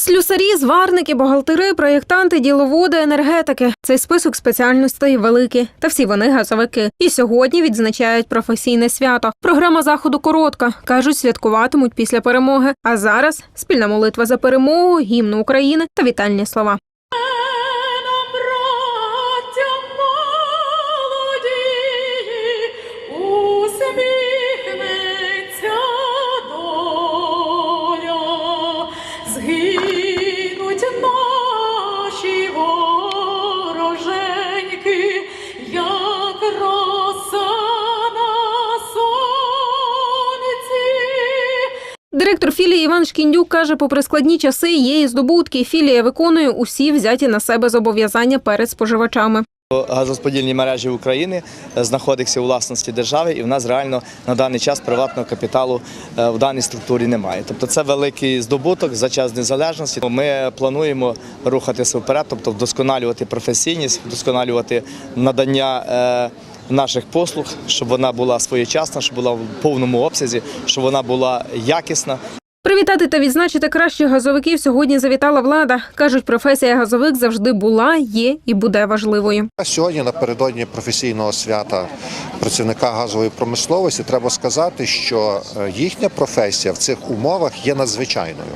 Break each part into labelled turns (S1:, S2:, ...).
S1: Слюсарі, зварники, бухгалтери, проєктанти, діловоди, енергетики. Цей список спеціальностей великий. Та всі вони газовики. І сьогодні відзначають професійне свято. Програма заходу коротка. кажуть, святкуватимуть після перемоги. А зараз спільна молитва за перемогу, гімн України та вітальні слова. Директор філії Іван Шкіндюк каже, попри складні часи є і здобутки. Філія виконує усі взяті на себе зобов'язання перед споживачами.
S2: Газорозподільні мережі України е, знаходиться у власності держави, і в нас реально на даний час приватного капіталу е, в даній структурі немає. Тобто це великий здобуток за час незалежності. Ми плануємо рухатися вперед, тобто вдосконалювати професійність, вдосконалювати надання. Наших послуг, щоб вона була своєчасна, щоб була в повному обсязі, щоб вона була якісна.
S1: Привітати та відзначити кращих газовиків сьогодні завітала влада. кажуть, професія газовик завжди була, є і буде важливою.
S3: Сьогодні напередодні професійного свята працівника газової промисловості треба сказати, що е, їхня професія в цих умовах є надзвичайною,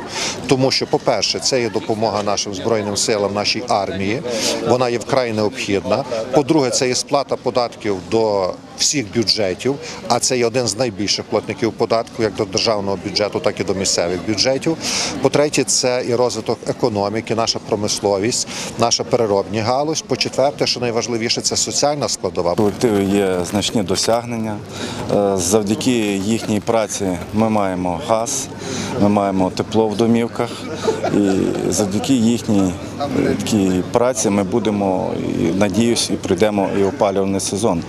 S3: тому що, по-перше, це є допомога нашим збройним силам, нашій армії. Вона є вкрай необхідна. По-друге, це є сплата податків до всіх бюджетів, а це є один з найбільших платників податку, як до державного бюджету, так і до місцевих бюджетів. По-третє, це і розвиток економіки, наша промисловість, наша переробні галузь. По-четверте, що найважливіше, це соціальна складова.
S4: колективу є значні досягнення. Е, Завдяки їхній праці ми маємо газ, ми маємо тепло в домівках. І завдяки їхній е, такій праці ми будемо, надіюсь, і пройдемо і опалювальний сезон.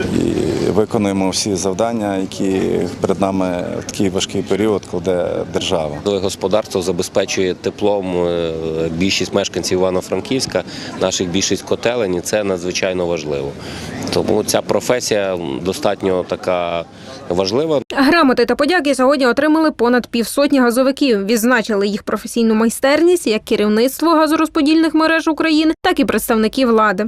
S4: І виконуємо всі завдання, які перед нами в такий важкий період кладе держава.
S5: Господарство забезпечує теплом е, більшість мешканців Івано-Франківська, наших більшість котелень, і це надзвичайно важливо. Тому ця професія достатньо така важлива.
S1: Грамоти та подяки сьогодні отримали понад півсотні газовиків. Відзначили їх професійну майстерність як керівництво газорозподільних мереж України, так і представники влади.